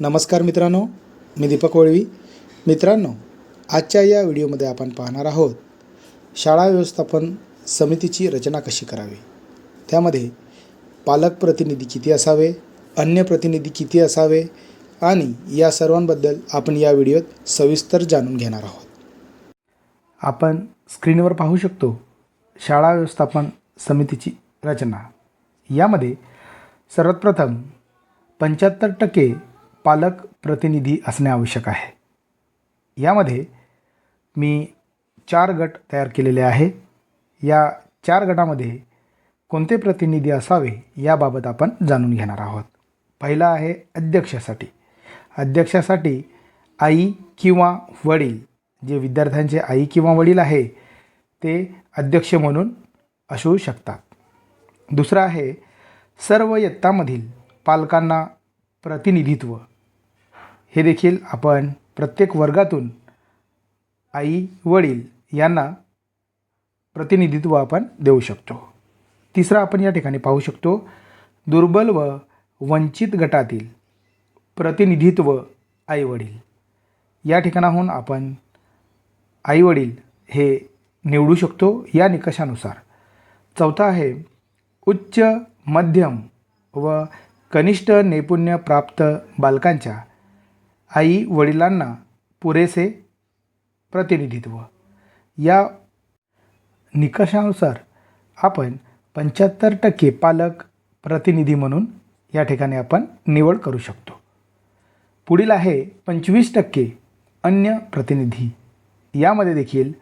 नमस्कार मित्रांनो मी दीपक वळवी. मित्रांनो आजच्या या व्हिडिओमध्ये आपण पाहणार आहोत शाळा व्यवस्थापन समितीची रचना कशी करावी? त्यामध्ये पालक प्रतिनिधी किती असावे अन्य प्रतिनिधी किती असावे आणि या सर्वांबद्दल आपण या व्हिडिओत सविस्तर जाणून घेणार आहोत. आपण स्क्रीनवर पाहू शकतो शाळा व्यवस्थापन समितीची रचना. यामध्ये सर्वात प्रथम पंच्याहत्तर टक्के पालक प्रतिनिधी असणे आवश्यक आहे. यामध्ये मी चार गट तयार केलेले आहे. या चार गटामध्ये कोणते प्रतिनिधी असावे याबाबत आपण जाणून घेणार आहोत. पहिला आहे अध्यक्षासाठी. अध्यक्षासाठी आई किंवा वडील जे विद्यार्थ्यांचे आई किंवा वडील आहे ते अध्यक्ष म्हणून असू शकतात. दुसरं आहे सर्व यत्तामधील पालकांना प्रतिनिधित्व. हे देखील आपण प्रत्येक वर्गातून आई वडील यांना प्रतिनिधित्व आपण देऊ शकतो. तिसरं आपण या ठिकाणी पाहू शकतो दुर्बल व वंचित गटातील प्रतिनिधित्व आईवडील. या ठिकाणाहून आपण आईवडील हे निवडू शकतो. या निकषानुसार चौथा आहे उच्च मध्यम व कनिष्ठ नैपुण्य प्राप्त बालकांच्या आई वडिलांना पुरेसे प्रतिनिधित्व. या निकषानुसार आपण पंच्याहत्तर टक्के पालक प्रतिनिधी म्हणून या ठिकाणी आपण निवड करू शकतो. पुढील आहे पंचवीस टक्के अन्य प्रतिनिधी. यामध्ये देखील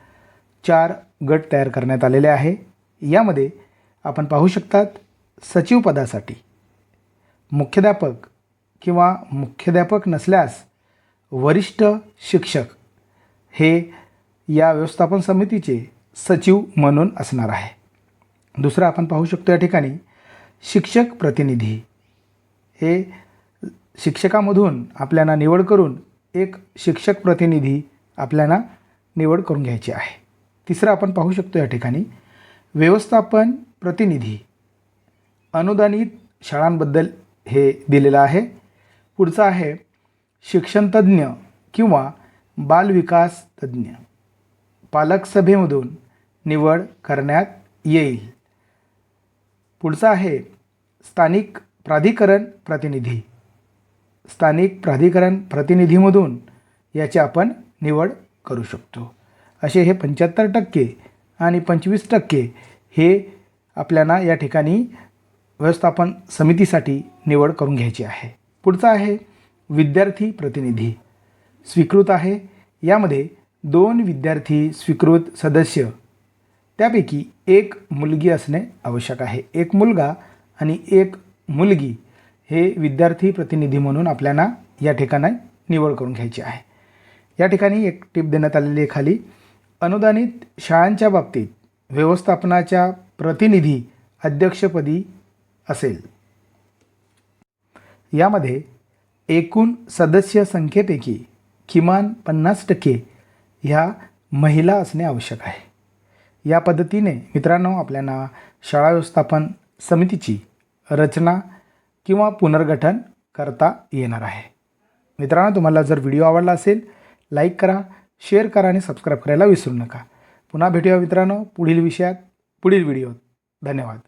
चार गट तयार करण्यात आलेले आहे. यामध्ये आपण पाहू शकतात सचिवपदासाठी मुख्याध्यापक किंवा मुख्याध्यापक नसल्यास वरिष्ठ शिक्षक हे या व्यवस्थापन समितीचे सचिव म्हणून असणार आहे. दुसरं आपण पाहू शकतो या ठिकाणी शिक्षक प्रतिनिधी. हे शिक्षकामधून आपल्याला निवड करून एक शिक्षक प्रतिनिधी आपल्याला निवड करून घ्यायची आहे. तिसरं आपण पाहू शकतो या ठिकाणी व्यवस्थापन प्रतिनिधी. अनुदानित शाळांबद्दल हे दिलेलं आहे. पुढचं आहे शिक्षणतज्ज्ञ किंवा बालविकास तज्ज्ञ पालक सभेमधून निवड करण्यात येईल. पुढचं आहे स्थानिक प्राधिकरण प्रतिनिधी. स्थानिक प्राधिकरण प्रतिनिधीमधून याची आपण निवड करू शकतो. असे हे पंच्याहत्तर टक्के आणि पंचवीस टक्के हे आपल्याला या ठिकाणी व्यवस्थापन समितीसाठी निवड करून घ्यायची आहे. पुढचा आहे विद्यार्थी प्रतिनिधी स्वीकृत आहे. यामध्ये दोन विद्यार्थी स्वीकृत सदस्य. त्यापैकी एक मुलगी असणे आवश्यक आहे. एक मुलगा आणि एक मुलगी हे विद्यार्थी प्रतिनिधी म्हणून आपल्याला या ठिकाणी निवड करून घ्यायची आहे. या ठिकाणी एक टिप देण्यात आलेली आहे खाली. अनुदानित शाळांच्या बाबतीत व्यवस्थापनाच्या प्रतिनिधी अध्यक्षपदी असेल. यामध्ये एकूण सदस्य संख्येपैकी किमान पन्नास टक्के ह्या महिला असणे आवश्यक आहे. या पद्धतीने मित्रांनो आपल्याला शाळा व्यवस्थापन समितीची रचना किंवा पुनर्गठन करता येणार आहे. मित्रांनो तुम्हाला जर व्हिडिओ आवडला असेल लाईक करा शेअर करा आणि सबस्क्राईब करायला विसरू नका. पुन्हा भेटूया मित्रांनो पुढील विषयात पुढील व्हिडिओत. धन्यवाद.